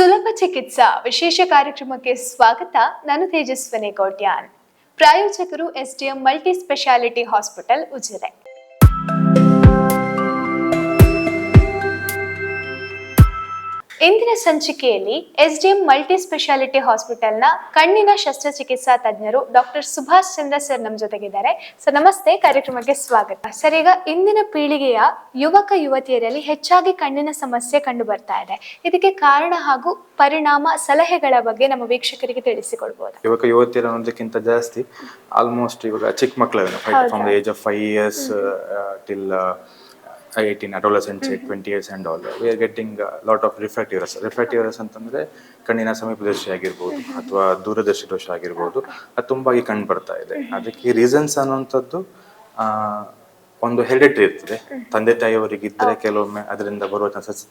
ಸುಲಭ ಚಿಕಿತ್ಸಾ ವಿಶೇಷ ಕಾರ್ಯಕ್ರಮಕ್ಕೆ ಸ್ವಾಗತ. ನಾನು ತೇಜಸ್ವಿನಿ ಕೋಟ್ಯಾನ್. ಪ್ರಾಯೋಜಕರು SDM multi speciality hospital Ujire. ಇಂದಿನ ಸಂಚಿಕೆಯಲ್ಲಿ ಎಸ್ಡಿಎಂ ಮಲ್ಟಿ ಸ್ಪೆಷಾಲಿಟಿ ಹಾಸ್ಪಿಟಲ್ನ ಕಣ್ಣಿನ ಶಸ್ತ್ರಚಿಕಿತ್ಸಾ ತಜ್ಞರು ಡಾಕ್ಟರ್ ಸುಭಾಷ್ ಚಂದ್ರ ಸರ್ ನಮ್ಮ ಜೊತೆಗಿದ್ದಾರೆ. ಸರ್ ನಮಸ್ತೆ. ಕಾರ್ಯಕ್ರಮಕ್ಕೆ ಸ್ವಾಗತ. ಸರ್ ಈಗ ಇಂದಿನ ಪೀಳಿಗೆಯ ಯುವಕ ಯುವತಿಯರಲ್ಲಿ ಹೆಚ್ಚಾಗಿ ಕಣ್ಣಿನ ಸಮಸ್ಯೆ ಕಂಡು ಬರ್ತಾ ಇದೆ. ಇದಕ್ಕೆ ಕಾರಣ ಹಾಗೂ ಪರಿಣಾಮ ಸಲಹೆಗಳ ಬಗ್ಗೆ ನಮ್ಮ ವೀಕ್ಷಕರಿಗೆ ತಿಳಿಸಿಕೊಡ್ಬೋದು? ಯುವಕ ಯುವತಿಯರ ಅನ್ನೋದಕ್ಕಿಂತ ಜಾಸ್ತಿ ಆಲ್ಮೋಸ್ಟ್ ಇವಾಗ ಚಿಕ್ಕ ಮಕ್ಕಳು age of five years till eighteen adolescent twenty years and all we are getting lot of refractive errors refractive errors ಅಂತಂದರೆ ಕಣ್ಣಿನ ಸಮೀಪದರ್ಶಿ ಆಗಿರ್ಬೋದು ಅಥವಾ ದೂರದರ್ಶಿ ದೋಷ ಆಗಿರ್ಬೋದು. ಅದು ತುಂಬಾಗಿ ಕಂಡು ಬರ್ತಾ ಇದೆ. ಅದಕ್ಕೆ ರೀಸನ್ಸ್ ಅನ್ನುವಂಥದ್ದು ಒಂದು ಹೆರಿಡಿಟ್ರಿ ಇರ್ತದೆ. ತಂದೆ ತಾಯಿಯವರಿಗಿದ್ರೆ ಕೆಲವೊಮ್ಮೆ ಅದರಿಂದ ಬರುವ ಚಾನ್ಸಸ್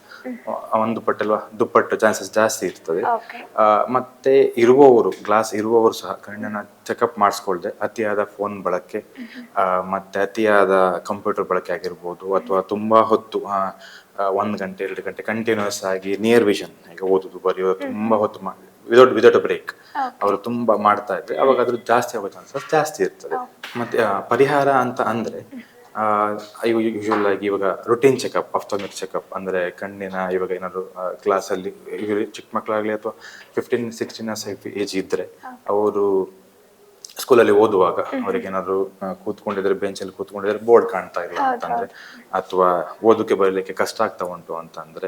ಒಂದು ಪಟ್ಟಲ್ವ ದುಪ್ಪಟ್ಟು ಚಾನ್ಸಸ್ ಜಾಸ್ತಿ ಇರ್ತದೆ. ಮತ್ತೆ ಇರುವವರು ಗ್ಲಾಸ್ ಇರುವವರು ಸಹ ಕಣ್ಣನ್ನ ಚೆಕಪ್ ಮಾಡಿಸ್ಕೊಳ್ದೆ ಅತಿಯಾದ ಫೋನ್ ಬಳಕೆ ಮತ್ತೆ ಅತಿಯಾದ ಕಂಪ್ಯೂಟರ್ ಬಳಕೆ ಆಗಿರ್ಬೋದು ಅಥವಾ ತುಂಬಾ ಹೊತ್ತು ಒಂದು ಗಂಟೆ ಎರಡು ಗಂಟೆ ಕಂಟಿನ್ಯೂಸ್ ಆಗಿ ನಿಯರ್ ವಿಷನ್ ಈಗ ಓದುದು ಬರೆಯೋದು ತುಂಬಾ ಹೊತ್ತು ವಿದೌಟ್ ವಿದೌಟ್ ಬ್ರೇಕ್ ಅವರು ತುಂಬಾ ಮಾಡ್ತಾ ಇದ್ರೆ ಅವಾಗ ಅದ್ರ ಜಾಸ್ತಿ ಆಗೋ ಚಾನ್ಸಸ್ ಜಾಸ್ತಿ ಇರ್ತದೆ. ಮತ್ತೆ ಪರಿಹಾರ ಅಂತ ಅಂದ್ರೆ ಯೂಶುವಲ್ ಆಗಿ ಇವಾಗ ರುಟೀನ್ ಚೆಕಪ್ ಅಫ್ಥೋಮಿಕ್ ಚೆಕಪ್ ಅಂದ್ರೆ ಕಣ್ಣಿನ ಇವಾಗ ಏನಾದರೂ ಕ್ಲಾಸ್ ಅಲ್ಲಿ ಚಿಕ್ಕ ಮಕ್ಕಳಾಗ್ಲಿ ಅಥವಾ ಫಿಫ್ಟೀನ್ ಸಿಕ್ಸ್ಟೀನ್ ಏಜ್ ಇದ್ರೆ ಅವರು ಸ್ಕೂಲಲ್ಲಿ ಓದುವಾಗ ಅವ್ರಿಗೆ ಏನಾದ್ರು ಆ, ಕೂತ್ಕೊಂಡಿದ್ರೆ ಬೆಂಚಲ್ಲಿ ಕೂತ್ಕೊಂಡಿದ್ರೆ ಬೋರ್ಡ್ ಕಾಣ್ತಾ ಇಲ್ಲ ಅಂತಂದ್ರೆ ಅಥವಾ ಓದಕ್ಕೆ ಬರಲಿಕ್ಕೆ ಕಷ್ಟ ಆಗ್ತಾ ಉಂಟು ಅಂತಂದ್ರೆ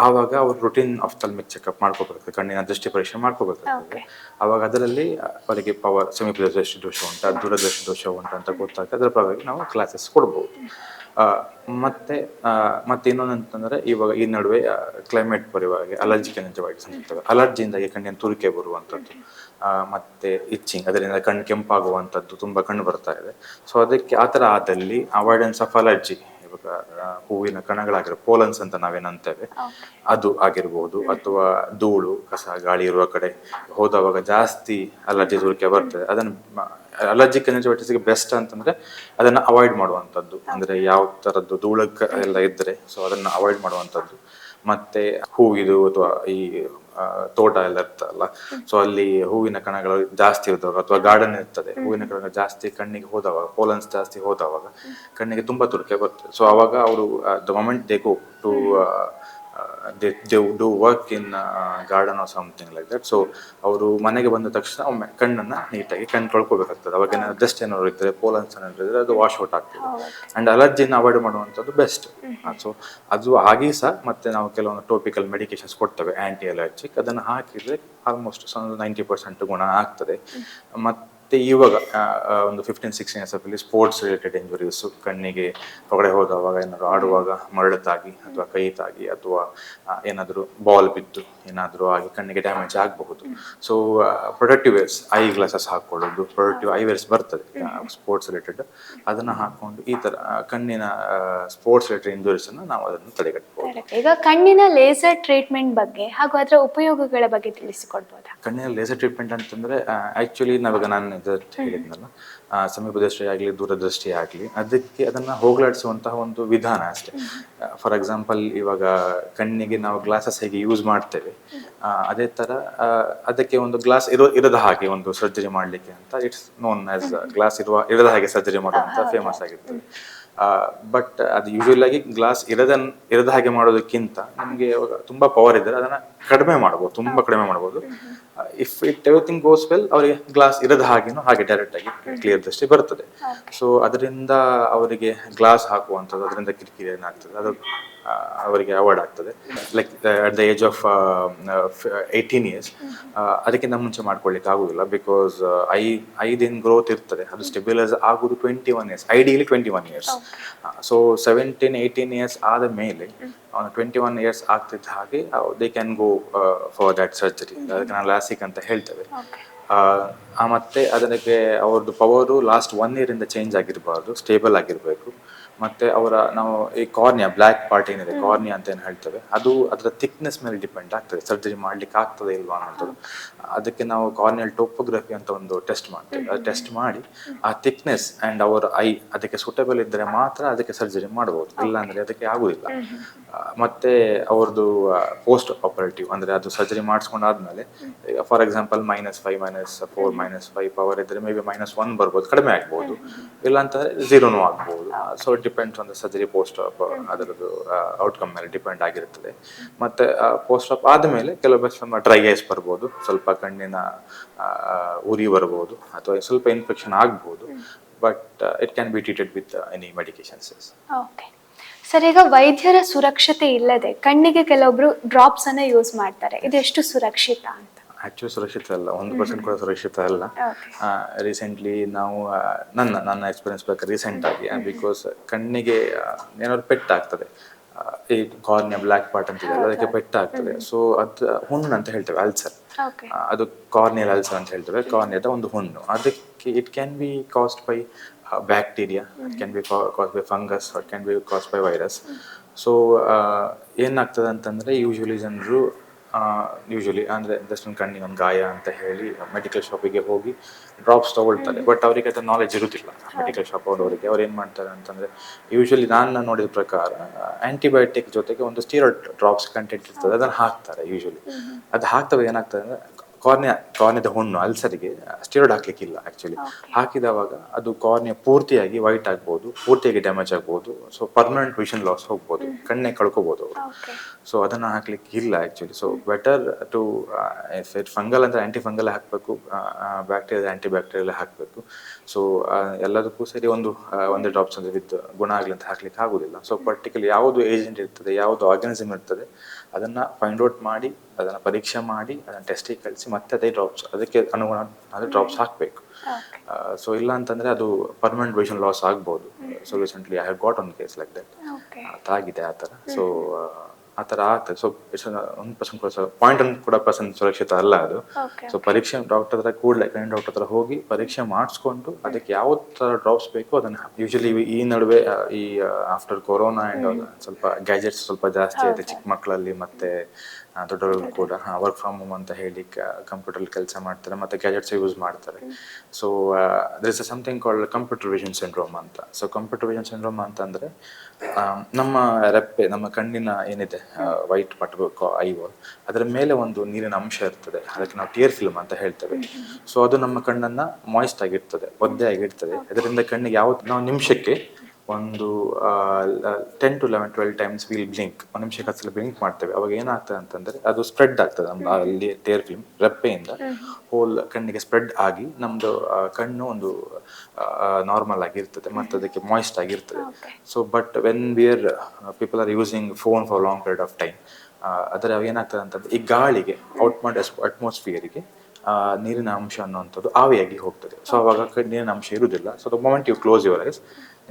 ಆವಾಗ ಅವ್ರು ರುಟೀನ್ ಅಫ್ಥಲ್ಮಿಕ್ ಚೆಕಪ್ ಮಾಡ್ಕೋಬೇಕಾಗ್ತದೆ ಕಣ್ಣಿನ ದೃಷ್ಟಿ ಪರೀಕ್ಷೆ ಮಾಡ್ಕೋಬೇಕಾಗ್ತದೆ. ಅವಾಗ ಅದರಲ್ಲಿ ಅವರಿಗೆ ಪವರ್ ಸಮೀಪದ ದೃಷ್ಟಿ ದೋಷ ಉಂಟಾ ದೂರದೃಷ್ಟಿ ದೋಷ ಉಂಟಾ ಅಂತ ಗೊತ್ತಾಗ್ತದೆ ಅದರ ಪರವಾಗಿ ನಾವು ಕ್ಲಾಸಸ್ ಕೊಡ್ಬೋದು. ಮತ್ತೆ ಮತ್ತೆ ಇನ್ನೊಂದು ಅಂತಂದ್ರೆ ಇವಾಗ ಈ ನಡುವೆ ಕ್ಲೈಮೇಟ್ ಪರಿವಾಗಿ ಅಲರ್ಜಿ ನಿಜವಾಗಿ ಇರ್ತವೆ ಅಲರ್ಜಿಯಿಂದಾಗಿ ಕಣ್ಣಿನ ತುರಿಕೆ ಬರುವಂಥದ್ದು ಮತ್ತೆ ಇಚ್ಚಿಂಗ್ ಅದರಿಂದ ಕಣ್ಣು ಕೆಂಪಾಗುವಂಥದ್ದು ತುಂಬಾ ಕಂಡು ಬರ್ತಾ ಇದೆ. ಸೊ ಅದಕ್ಕೆ ಆ ಥರ ಆದಲ್ಲಿ ಅವಾಯ್ಡೆನ್ಸ್ ಆಫ್ ಅಲರ್ಜಿ ಇವಾಗ ಹೂವಿನ ಕಣಗಳಾಗಿರೋ ಪೋಲನ್ಸ್ ಅಂತ ನಾವೇನಂತೇವೆ ಅದು ಆಗಿರ್ಬೋದು ಅಥವಾ ಧೂಳು ಕಸ ಗಾಳಿ ಇರುವ ಕಡೆ ಹೋದವಾಗ ಜಾಸ್ತಿ ಅಲರ್ಜಿ ತುರಿಕೆ ಬರ್ತದೆ. ಅದನ್ನು ಅಲರ್ಜಿಕ್ಗೆ ಬೆಸ್ಟ್ ಅಂತಂದ್ರೆ ಅದನ್ನ ಅವಾಯ್ಡ್ ಮಾಡುವಂಥದ್ದು. ಅಂದ್ರೆ ಯಾವ ತರದ್ದು ಧೂಳಕ್ಕೆ ಎಲ್ಲ ಇದ್ರೆ ಸೊ ಅದನ್ನ ಅವಾಯ್ಡ್ ಮಾಡುವಂಥದ್ದು. ಮತ್ತೆ ಹೂವಿದು ಅಥವಾ ಈ ತೋಟ ಎಲ್ಲ ಇರ್ತಲ್ಲ ಸೊ ಅಲ್ಲಿ ಹೂವಿನ ಕಣಗಳು ಜಾಸ್ತಿ ಇರುವಾಗ ಅಥವಾ ಗಾರ್ಡನ್ ಇರ್ತದೆ ಹೂವಿನ ಕಣಗಳು ಜಾಸ್ತಿ ಕಣ್ಣಿಗೆ ಹೋದವಾಗ ಪೋಲನ್ಸ್ ಜಾಸ್ತಿ ಹೋದವಾಗ ಕಣ್ಣಿಗೆ ತುಂಬಾ ತುರಿಕೆ ಬರ್ತದೆ. ಸೊ ಅವಾಗ ಅವರು the moment they go to they they do work in garden or something like that so ಅವರು ಮನೆಗೆ ಬಂದ ತಕ್ಷಣ ಒಮ್ಮೆ ಕಣ್ಣನ್ನು ನೀಟಾಗಿ ಕಣ್ಣು ತೊಳ್ಕೊಬೇಕಾಗ್ತದೆ. ಅವಾಗ ಏನಾದ್ರು ಡಸ್ಟ್ ಏನಾದ್ರು ಇದ್ದರೆ ಪೋಲನ್ಸ್ ಏನಾದ್ರು ಇದ್ದರೆ ಅದು ವಾಶ್ ಔಟ್ ಆಗ್ತದೆ. ಆ್ಯಂಡ್ ಅಲರ್ಜಿನ ಅವಾಯ್ಡ್ ಮಾಡುವಂಥದ್ದು ಬೆಸ್ಟ್ ಸೊ ಅದು ಆಗಿ ಸಹ ಮತ್ತೆ ನಾವು ಕೆಲವೊಂದು ಟೋಪಿಕಲ್ ಮೆಡಿಕೇಶನ್ಸ್ ಕೊಡ್ತೇವೆ. ಆ್ಯಂಟಿ ಅಲರ್ಜಿಕ್ ಅದನ್ನು ಹಾಕಿದರೆ ಆಲ್ಮೋಸ್ಟ್ ನೈಂಟಿ ಪರ್ಸೆಂಟ್ ಗುಣ ಆಗ್ತದೆ. ಮತ್ತೆ ಇವಾಗ ಆ, ಆ, ಒಂದು ಫಿಫ್ಟೀನ್ ಸಿಕ್ಸ್ಟೀನ್ ಇಯರ್ಸ್ ಅಲ್ಲಿ ಸ್ಪೋರ್ಟ್ಸ್ ರಿಲೇಟೆಡ್ ಇಂಜುರೀಸ್ ಕಣ್ಣಿಗೆ ಹೊರಗಡೆ ಹೋದವಾಗ ಏನಾದ್ರು ಆಡುವಾಗ ಮರಳತ್ತಾಗಿ ಅಥವಾ ಕೈ ತಾಗಿ ಅಥವಾ ಏನಾದರೂ ಬಾಲ್ ಬಿದ್ದು ಏನಾದರೂ ಆಗಿ ಕಣ್ಣಿಗೆ ಡ್ಯಾಮೇಜ್ ಆಗಬಹುದು. So productive wears eye glasses ಹಾಕೊಳ್ಳೋದು ಪ್ರೊಡಕ್ಟಿವ್ ಐ ವೇರ್ಸ್ ಬರ್ತದೆ ಸ್ಪೋರ್ಟ್ಸ್ ರಿಲೇಟೆಡ್ ಅದನ್ನ ಹಾಕೊಂಡು ಈ ತರ ಕಣ್ಣಿನ ಸ್ಪೋರ್ಟ್ಸ್ ರಿಲೇಟೆಡ್ ಇಂಜುರೀಸನ್ನು ನಾವು ಅದನ್ನು ತಡೆಗಟ್ಟಬಹುದು ಈಗ ಕಣ್ಣಿನ ಲೇಸರ್ ಟ್ರೀಟ್ಮೆಂಟ್ ಬಗ್ಗೆ ಹಾಗೂ ಅದರ ಉಪಯೋಗಗಳ ಬಗ್ಗೆ ತಿಳಿಸಿಕೊಡ್ಬೋದಾ. ಕಣ್ಣಿನ ಲೇಸರ್ ಟ್ರೀಟ್ಮೆಂಟ್ ಅಂತಂದ್ರೆ ಆಕ್ಚುಲಿ ನಾವಾಗ ನಾನು ಇದು ಹೇಳಿದ್ನಲ್ಲ ಸಮೀಪದೃಷ್ಟಿ ಆಗಲಿ ದೂರದೃಷ್ಟಿ ಆಗಲಿ ಅದಕ್ಕೆ ಅದನ್ನ ಹೋಗಲಾಡಿಸುವಂತಹ ಒಂದು ವಿಧಾನ ಅಷ್ಟೇ. ಫಾರ್ ಎಕ್ಸಾಂಪಲ್ ಇವಾಗ ಕಣ್ಣಿಗೆ ನಾವು ಗ್ಲಾಸಸ್ ಹೇಗೆ ಯೂಸ್ ಮಾಡ್ತೇವೆ ಅದೇ ತರ ಅದಕ್ಕೆ ಒಂದು ಗ್ಲಾಸ್ ಇರೋ ಇರದ ಹಾಗೆ ಒಂದು ಸರ್ಜರಿ ಮಾಡಲಿಕ್ಕೆ ಅಂತ ಇಟ್ಸ್ ನೋನ್ ಆಸ್ ಗ್ಲಾಸ್ ಇರುವ ಇರದ ಹಾಗೆ ಸರ್ಜರಿ ಮಾಡುವಂಥ ಫೇಮಸ್ ಆಗಿರ್ತದೆ. ಬಟ್ ಅದು ಯೂಶುವಲ್ ಆಗಿ ಗ್ಲಾಸ್ ಇರದ ಇರದ ಹಾಗೆ ಮಾಡೋದಕ್ಕಿಂತ ನಮಗೆ ಇವಾಗ ತುಂಬಾ ಪವರ್ ಇದ್ದರೆ ಅದನ್ನ ಕಡಿಮೆ ಮಾಡ್ಬೋದು ತುಂಬಾ ಕಡಿಮೆ ಮಾಡ್ಬೋದು. If it everything goes well ಅವರಿಗೆ ಗ್ಲಾಸ್ ಇರದ ಹಾಗೇನು ಹಾಗೆ ಡೈರೆಕ್ಟ್ ಆಗಿ ಕ್ಲಿಯರ್ ದೃಷ್ಟಿ ಬರ್ತದೆ. ಸೊ ಅದರಿಂದ ಅವರಿಗೆ ಗ್ಲಾಸ್ ಹಾಕುವಂಥದ್ದು ಅದರಿಂದ ಕಿರಿಕಿರಿ ಏನಾಗ್ತದೆ ಅದು ಅವರಿಗೆ ಅವಾರ್ಡ್ ಆಗ್ತದೆ. Like at the age of eighteen years ಅದಕ್ಕಿಂತ ಮುಂಚೆ ಮಾಡ್ಕೊಳ್ಳಿಕ್ಕೆ ಆಗುದಿಲ್ಲ ಬಿಕಾಸ್ ಐ ಐದೇನು ಗ್ರೋತ್ ಇರ್ತದೆ. ಅದು ಸ್ಟೆಬಿಲೈಸ್ ಆಗುದು twenty one years ideally twenty one years so seventeen eighteen years ಆದ ಮೇಲೆ ಟ್ವೆಂಟಿ ಒನ್ ಇಯರ್ಸ್ ಆಗ್ತಿದ್ದ ಹಾಗೆ they can go for that surgery ಅದಕ್ಕೆ ನಾನು ಲಾಸಿಕ್ ಅಂತ ಹೇಳ್ತೇವೆ. ಮತ್ತೆ ಅದಕ್ಕೆ ಅವ್ರದ್ದು ಪವರು ಲಾಸ್ಟ್ ಒನ್ ಇಯರ್ ಇಂದ ಚೇಂಜ್ ಆಗಿರಬಾರ್ದು ಸ್ಟೇಬಲ್ ಆಗಿರಬೇಕು. ಮತ್ತೆ ಅವರ ನಾವು ಈ ಕಾರ್ನಿಯಾ ಬ್ಲ್ಯಾಕ್ ಪಾರ್ಟ್ ಏನಿದೆ ಕಾರ್ನಿಯಾ ಅಂತ ಏನು ಹೇಳ್ತೇವೆ, ಅದು ಅದರ ಥಿಕ್ನೆಸ್ ಮೇಲೆ ಡಿಪೆಂಡ್ ಆಗ್ತದೆ. ಸರ್ಜರಿ ಮಾಡ್ಲಿಕ್ಕೆ ಆಗ್ತದೆ ಇಲ್ವಾ ಅನ್ನೋದು. ಅದಕ್ಕೆ ನಾವು ಕಾರ್ನಿಯಲ್ ಟೋಪೋಗ್ರಫಿ ಅಂತ ಒಂದು ಟೆಸ್ಟ್ ಮಾಡ್ತೇವೆ. ಅದು ಟೆಸ್ಟ್ ಮಾಡಿ ಆ ಥಿಕ್ನೆಸ್ ಅಂಡ್ ಅವರ ಐ ಅದಕ್ಕೆ ಸೂಟಬಲ್ ಇದ್ದರೆ ಮಾತ್ರ ಅದಕ್ಕೆ ಸರ್ಜರಿ ಮಾಡ್ಬೋದು. ಇಲ್ಲ ಅಂದ್ರೆ ಅದಕ್ಕೆ ಆಗುದಿಲ್ಲ. ಮತ್ತೆ ಅವ್ರದ್ದು ಪೋಸ್ಟ್ ಆಪರೇಟಿವ್ ಅಂದ್ರೆ ಅದು surgery ಮಾಡಿಸ್ಕೊಂಡಾದ್ಮೇಲೆ for example minus five minus four minus five power ಇದ್ರೆ ಮೇ ಬಿ ಮೈನಸ್ ಒನ್ ಬರ್ಬೋದು, ಕಡಿಮೆ ಆಗ್ಬೋದು. ಇಲ್ಲ ಅಂತಂದರೆ ಆಗ್ಬೋದು. So depends on the surgery post op ಅದರದ್ದು ಔಟ್ಕಮ್ ಮೇಲೆ ಡಿಪೆಂಡ್ ಆಗಿರುತ್ತದೆ. ಮತ್ತೆ ಪೋಸ್ಟ್ ಆಪ್ ಆದಮೇಲೆ ಕೆಲವೊಬ್ಬ ಸ್ವಲ್ಪ ಡ್ರೈ ಐಸ್ ಬರ್ಬೋದು ಸ್ವಲ್ಪ ಕಣ್ಣಿನ ಉರಿ ಬರ್ಬೋದು ಅಥವಾ ಸ್ವಲ್ಪ ಇನ್ಫೆಕ್ಷನ್ ಆಗ್ಬೋದು but it can be treated with any medications okay sir ಈಗ ವೈದ್ಯರ ಸುರಕ್ಷತೆ ಇಲ್ಲದೆ ಕಣ್ಣಿಗೆ ಕೆಲವೊಬ್ರು ಡ್ರಾಪ್ಸ್ ಅನ್ನ ಯೂಸ್ ಮಾಡ್ತಾರೆ. ಇದು ಎಷ್ಟು ಸುರಕ್ಷಿತ ಅಂತ? ಆಕ್ಚುಲಿ ಸುರಕ್ಷಿತ ಅಲ್ಲ ಒಂದು ಪರ್ಸೆಂಟ್ ಕೂಡ ಸುರಕ್ಷಿತ ಅಲ್ಲ. ರೀಸೆಂಟ್ಲಿ ನಾವು ನನ್ನ ನನ್ನ ಎಕ್ಸ್ಪೀರಿಯನ್ಸ್ ಪ್ರಕಾರ ರೀಸೆಂಟ್ ಆಗಿ ಬಿಕಾಸ್ ಕಣ್ಣಿಗೆ ಏನಾದ್ರು ಪೆಟ್ಟಾಗ್ತದೆ. ಈ ಕಾರ್ನಿಯ ಬ್ಲ್ಯಾಕ್ ಪಾರ್ಟ್ ಅಂತ ಇದೆ ಅದಕ್ಕೆ ಪೆಟ್ಟಾಗ್ತದೆ. ಸೊ ಅದು ಹುಣ್ಣು ಅಂತ ಹೇಳ್ತೇವೆ ಅಲ್ಸರ್. ಅದು ಕಾರ್ನಿಯಲ್ ಅಲ್ಸರ್ ಅಂತ ಹೇಳ್ತೇವೆ ಕಾರ್ನಿಯದ ಒಂದು ಹುಣ್ಣು. ಅದಕ್ಕೆ it can be caused by bacteria it can be caused by fungus it can be caused by virus so ಏನಾಗ್ತದೆ ಅಂತಂದ್ರೆ ಯೂಶಲಿ ಜನರು ಯೂಶಲಿ ಅಂದರೆ ಜಸ್ಟ್ ಒಂದು ಕಣ್ಣಿಗೆ ಒಂದು ಗಾಯ ಅಂತ ಹೇಳಿ ಮೆಡಿಕಲ್ ಶಾಪಿಗೆ ಹೋಗಿ ಡ್ರಾಪ್ಸ್ ತೊಗೊಳ್ತಾರೆ. ಬಟ್ ಅವರಿಗೆ ಅದು ನಾಲೆಜ್ ಇರುತ್ತಿಲ್ಲ ಮೆಡಿಕಲ್ ಶಾಪ್ ಅವರವರಿಗೆ. ಅವ್ರು ಏನು ಮಾಡ್ತಾರೆ ಅಂತಂದರೆ ಯೂಶ್ವಲಿ ನಾನು ನೋಡಿದ ಪ್ರಕಾರ ಆ್ಯಂಟಿಬಯೋಟಿಕ್ ಜೊತೆಗೆ ಒಂದು ಸ್ಟೀರಾಯ್ಡ್ ಡ್ರಾಪ್ಸ್ ಕಂಟೆಂಟ್ ಇರ್ತದೆ. ಅದನ್ನು ಹಾಕ್ತಾರೆ ಯೂಶ್ವಲಿ ಅದು ಹಾಕ್ತವೆ ಏನಾಗ್ತದೆ ಅಂದರೆ ಕಾರ್ನಿಯ ಕಾರ್ನಿಯದ ಹುಣ್ಣು ಅಲ್ಸರಿಗೆ ಸ್ಟೀರಾಯ್ಡ್ ಹಾಕ್ಲಿಕ್ಕಿಲ್ಲ ಆ್ಯಕ್ಚುಲಿ ಹಾಕಿದವಾಗ ಅದು ಕಾರ್ನಿಯ ಪೂರ್ತಿಯಾಗಿ ವೈಟ್ ಆಗ್ಬೋದು ಪೂರ್ತಿಯಾಗಿ ಡ್ಯಾಮೇಜ್ ಆಗ್ಬೋದು ಸೊ ಪರ್ಮನೆಂಟ್ ವಿಷನ್ ಲಾಸ್ ಹೋಗ್ಬೋದು ಕಣ್ಣೆ ಕಳ್ಕೊಬೋದು ಅವರು. ಸೊ ಅದನ್ನ ಹಾಕ್ಲಿಕ್ಕೆ ಇಲ್ಲ actually so better to fungal ಅಂದ್ರೆ ಆಂಟಿ ಫಂಗಲ್ ಹಾಕಬೇಕು ಬ್ಯಾಕ್ಟೀರಿಯಾ ಆಂಟಿ ಬ್ಯಾಕ್ಟೀರಿಯಲ್ ಹಾಕಬೇಕು. ಸೊ ಎಲ್ಲದಕ್ಕೂ ಸರಿ ಒಂದು ಒಂದೇ ಡ್ರಾಪ್ಸ್ ಅಂದರೆ ವಿತ್ ಗುಣ ಆಗಲಿ ಅಂತ ಹಾಕ್ಲಿಕ್ಕೆ ಆಗೋದಿಲ್ಲ. ಸೊ ಪರ್ಟಿಕ್ಯುಲರ್ ಯಾವುದು ಏಜೆಂಟ್ ಇರ್ತದೆ ಯಾವುದು ಆರ್ಗನಿಸಮ್ ಇರ್ತದೆ ಅದನ್ನ ಫೈಂಡ್ ಔಟ್ ಮಾಡಿ ಅದನ್ನ ಪರೀಕ್ಷೆ ಮಾಡಿ ಅದನ್ನು ಟೆಸ್ಟಿಗೆ ಕಳಿಸಿ ಮತ್ತೆ ಅದೇ ಡ್ರಾಪ್ಸ್ ಅದಕ್ಕೆ ಅನುಗುಣ ಅದೇ ಡ್ರಾಪ್ಸ್ ಹಾಕಬೇಕು. ಸೊ ಇಲ್ಲ ಅಂತಂದರೆ ಅದು ಪರ್ಮನೆಂಟ್ ವಿಷನ್ ಲಾಸ್ ಆಗ್ಬೋದು. So recently I have got one case like that ಅದಾಗಿದೆ ಆ ಥರ. ಸೊ ಆ ಥರ ಆಗ್ತದೆ ಸೊ ಇಟ್ಸ್ ಒಂದು ಪರ್ಸೆಂಟ್ ಕೂಡ ಪಾಯಿಂಟ್ ಒನ್ ಕೂಡ ಪರ್ಸೆಂಟ್ ಸುರಕ್ಷಿತ ಅಲ್ಲ ಅದು. ಸೊ ಪರೀಕ್ಷೆ ಡಾಕ್ಟರ್ ಹತ್ರ ಕೂಡಲೇ ಕರೆಂಟ್ ಡಾಕ್ಟರ್ ಹತ್ರ ಹೋಗಿ ಪರೀಕ್ಷೆ ಮಾಡಿಸ್ಕೊಂಡು ಅದಕ್ಕೆ ಯಾವ ಥರ ಡ್ರಾಪ್ಸ್ ಬೇಕು ಅದನ್ನು ಯೂಶಲಿ ಈ ನಡುವೆ ಈ ಆಫ್ಟರ್ ಕೊರೋನಾ ಆ್ಯಂಡ್ ಸ್ವಲ್ಪ ಗ್ಯಾಜೆಟ್ಸ್ ಸ್ವಲ್ಪ ಜಾಸ್ತಿ ಆಯಿತು ಚಿಕ್ಕ ಮಕ್ಕಳಲ್ಲಿ ಮತ್ತೆ ದೊಡ್ಡವರು ಕೂಡ ವರ್ಕ್ ಫ್ರಮ್ ಹೋಮ್ ಅಂತ ಹೇಳಿ ಕಂಪ್ಯೂಟರ್ ಕೆಲಸ ಮಾಡ್ತಾರೆ ಮತ್ತೆ ಗ್ಯಾಜೆಟ್ಸ್ ಯೂಸ್ ಮಾಡ್ತಾರೆ. So there is something call computer vision syndrome ಅಂತ. ಸೊ ಕಂಪ್ಯೂಟರ್ ವಿಷನ್ ಸಿಂಡ್ರೋಮ್ ಅಂತಂದ್ರೆ ನಮ್ಮ ರೆಪ್ಪೆ ನಮ್ಮ ಕಣ್ಣಿನ ಏನಿದೆ ವೈಟ್ ಪಟ್ ಐವೋ ಅದರ ಮೇಲೆ ಒಂದು ನೀರಿನ ಅಂಶ ಇರ್ತದೆ. ಅದಕ್ಕೆ ನಾವು ಟಿಯರ್ ಫಿಲ್ಮ್ ಅಂತ ಹೇಳ್ತೇವೆ. ಸೊ ಅದು ನಮ್ಮ ಕಣ್ಣನ್ನ ಮಾಯಿಸ್ಟ್ ಆಗಿರ್ತದೆ ಒದ್ದೆ ಆಗಿರ್ತದೆ. ಅದರಿಂದ ಕಣ್ಣಿಗೆ ಯಾವ ನಾವು ನಿಮಿಷಕ್ಕೆ ಒಂದು ten to eleven twelve times will blink ಒಂದು ನಿಮಿಷ ಕತ್ತಲ ಬ್ಲಿಂಕ್ ಮಾಡ್ತೇವೆ. ಅವಾಗ ಏನಾಗ್ತದೆ ಅಂತಂದ್ರೆ ಅದು ಸ್ಪ್ರೆಡ್ ಆಗ್ತದೆ. ನಮ್ಮ ಅಲ್ಲಿ ಟೇರ್ ಫಿಲ್ಮ್ ರೆಪ್ಪೆಯಿಂದ ಹೋಲ್ ಕಣ್ಣಿಗೆ ಸ್ಪ್ರೆಡ್ ಆಗಿ ನಮ್ದು ಕಣ್ಣು ಒಂದು ನಾರ್ಮಲ್ ಆಗಿರ್ತದೆ. ಮತ್ತು ಅದಕ್ಕೆ ಮಾಯಿಸ್ಟ್ ಆಗಿರ್ತದೆ. So but when we're people are using phone for long period of time ಅದರ ಏನಾಗ್ತದೆ ಅಂತಂದ್ರೆ ಈ ಗಾಳಿಗೆ ಔಟ್ ಮಾಡಿ ಅಟ್ಮಾಸ್ಫಿಯರಿಗೆ ನೀರಿನ ಅಂಶ ಅನ್ನುವಂಥದ್ದು ಆವಿಯಾಗಿ ಹೋಗ್ತದೆ. ಸೊ ಅವಾಗ ನೀರಿನ ಅಂಶ ಇರುವುದಿಲ್ಲ. So the moment you close your eyes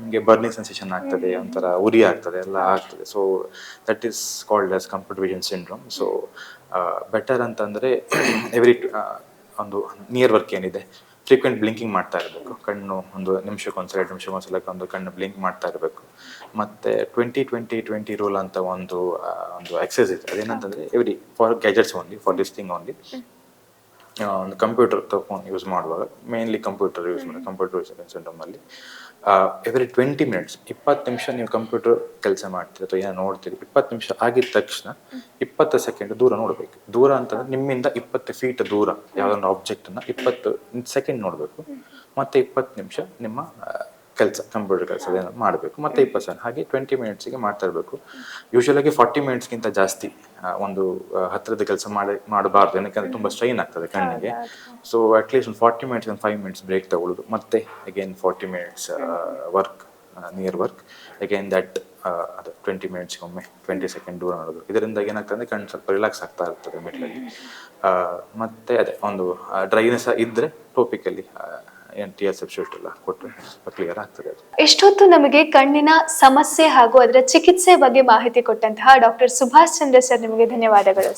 ನಿಮಗೆ ಬರ್ನಿಂಗ್ ಸೆನ್ಸೇಷನ್ ಆಗ್ತದೆ ಒಂಥರ ಉರಿ ಆಗ್ತದೆ ಎಲ್ಲ ಆಗ್ತದೆ. So that is called as computer vision syndrome so better ಅಂತಂದರೆ ಎವ್ರಿ ಒಂದು ನಿಯರ್ ವರ್ಕ್ ಏನಿದೆ ಫ್ರೀಕ್ವೆಂಟ್ ಬ್ಲಿಂಕಿಂಗ್ ಮಾಡ್ತಾ ಇರಬೇಕು. ಕಣ್ಣು ಒಂದು ನಿಮಿಷಕ್ಕೊಂದ್ಸಲ ಎರಡು ನಿಮಿಷಕ್ಕೊಂದ್ಸಲ ಒಂದು ಕಣ್ಣು ಬ್ಲಿಂಕ್ ಮಾಡ್ತಾ ಇರಬೇಕು. ಮತ್ತು ಟ್ವೆಂಟಿ ಟ್ವೆಂಟಿ ಟ್ವೆಂಟಿ ರೂಲ್ ಅಂತ ಒಂದು ಒಂದು ಎಕ್ಸಸೈಸ್ ಇದೆ. ಅದೇನಂತಂದರೆ every for gadgets only for this thing only ಒಂದು ಕಂಪ್ಯೂಟರ್ ಫೋನ್ ಯೂಸ್ ಮಾಡುವಾಗ ಮೇನ್ಲಿ ಕಂಪ್ಯೂಟರ್ ಯೂಸ್ ಮಾಡಿ ಕಂಪ್ಯೂಟರ್ ಸಿಂಡ್ರೋಮಲ್ಲಿ ಎವ್ರಿ ಟ್ವೆಂಟಿ ಮಿನಿಟ್ಸ್ ಇಪ್ಪತ್ತು ನಿಮಿಷ ನೀವು ಕಂಪ್ಯೂಟರ್ ಕೆಲಸ ಮಾಡ್ತೀರಿ ಅಥವಾ ಏನೋ ನೋಡ್ತೀರಿ, ಇಪ್ಪತ್ತು ನಿಮಿಷ ಆಗಿದ ತಕ್ಷಣ ಇಪ್ಪತ್ತು ಸೆಕೆಂಡ್ ದೂರ ನೋಡಬೇಕು. ದೂರ ಅಂತಂದ್ರೆ ನಿಮ್ಮಿಂದ ಇಪ್ಪತ್ತು ಫೀಟ್ ದೂರ ಯಾವುದೊಂದು ಆಬ್ಜೆಕ್ಟನ್ನು ಇಪ್ಪತ್ತು ಸೆಕೆಂಡ್ ನೋಡಬೇಕು. ಮತ್ತೆ ಇಪ್ಪತ್ತು ನಿಮಿಷ ನಿಮ್ಮ ಕೆಲಸ ಕಂಪ್ಯೂಟರ್ ಕೆಲಸ ಮಾಡಬೇಕು. ಮತ್ತೆ ಇಪ್ಪತ್ತು ಸೆಕೆಂಡ್ ಹಾಗೆ ಟ್ವೆಂಟಿ ಮಿನಿಟ್ಸಿಗೆ ಮಾಡ್ತಾ ಇರಬೇಕು. ಯೂಶಲಾಗಿ ಫಾರ್ಟಿ ಮಿನಿಟ್ಸ್ಗಿಂತ ಜಾಸ್ತಿ ಒಂದು ಹತ್ತಿರದ ಕೆಲಸ ಮಾಡಿ ಮಾಡಬಾರ್ದು. ಏನಕ್ಕೆ ತುಂಬ ಸ್ಟ್ರೈನ್ ಆಗ್ತದೆ ಕಣ್ಣಿಗೆ. ಸೊ ಅಟ್ಲೀಸ್ಟ್ ಒಂದು ಫಾರ್ಟಿ ಮಿನಿಟ್ಸ್ ಒಂದು ಫೈವ್ ಮಿನಿಟ್ಸ್ ಬ್ರೇಕ್ ತಗೊಳ್ಳೋದು ಮತ್ತೆ again forty minutes work near work again that ಅದು ಟ್ವೆಂಟಿ ಮಿನಿಟ್ಸ್ಗೆ ಒಮ್ಮೆ ಟ್ವೆಂಟಿ ಸೆಕೆಂಡ್ ದೂರ ನೋಡೋದು ಇದರಿಂದ ಏನಾಗ್ತದೆ ಅಂದ್ರೆ ಕಣ್ಣು ಸ್ವಲ್ಪ ರಿಲ್ಯಾಕ್ಸ್ ಆಗ್ತಾ ಇರ್ತದೆ ಮೆಟ್ಲಲ್ಲಿ ಮತ್ತೆ ಅದೇ ಒಂದು ಡ್ರೈನೆಸ್ ಇದ್ದರೆ ಟೋಪಿಕಲ್ಲಿ ಏನು ಟಿ ಎಸ್ ಎಲ್ಲ ಕೊಟ್ಟರೆ ಕ್ಲಿಯರ್ ಆಗ್ತದೆ ಅದು. ಎಷ್ಟೊತ್ತು ನಮಗೆ ಕಣ್ಣಿನ ಸಮಸ್ಯೆ ಹಾಗೂ ಅದರ ಚಿಕಿತ್ಸೆ ಬಗ್ಗೆ ಮಾಹಿತಿ ಕೊಟ್ಟಂತಹ ಡಾಕ್ಟರ್ ಸುಭಾಷ್ ಚಂದ್ರ ಸರ್ ನಿಮಗೆ ಧನ್ಯವಾದಗಳು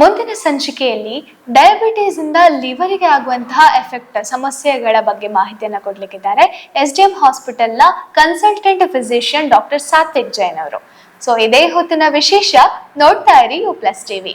ಮುಂದಿನ ಸಂಚಿಕೆಯಲ್ಲಿ ಡಯಾಬಿಟೀಸ್ ಇಂದ ಲಿವರಿಗೆ ಆಗುವಂತಹ ಎಫೆಕ್ಟ್ ಸಮಸ್ಯೆಗಳ ಬಗ್ಗೆ ಮಾಹಿತಿಯನ್ನು ಕೊಡ್ಲಿಕ್ಕಿದ್ದಾರೆ. S D M ಹಾಸ್ಪಿಟಲ್ನ consultant physician doctor Satvik Jain ಅವರು. ಸೊ ಇದೇ ಹೊತ್ತಿನ ವಿಶೇಷ ನೋಡ್ತಾ ಇರಿ ಯು ಪ್ಲಸ್ ಟಿವಿ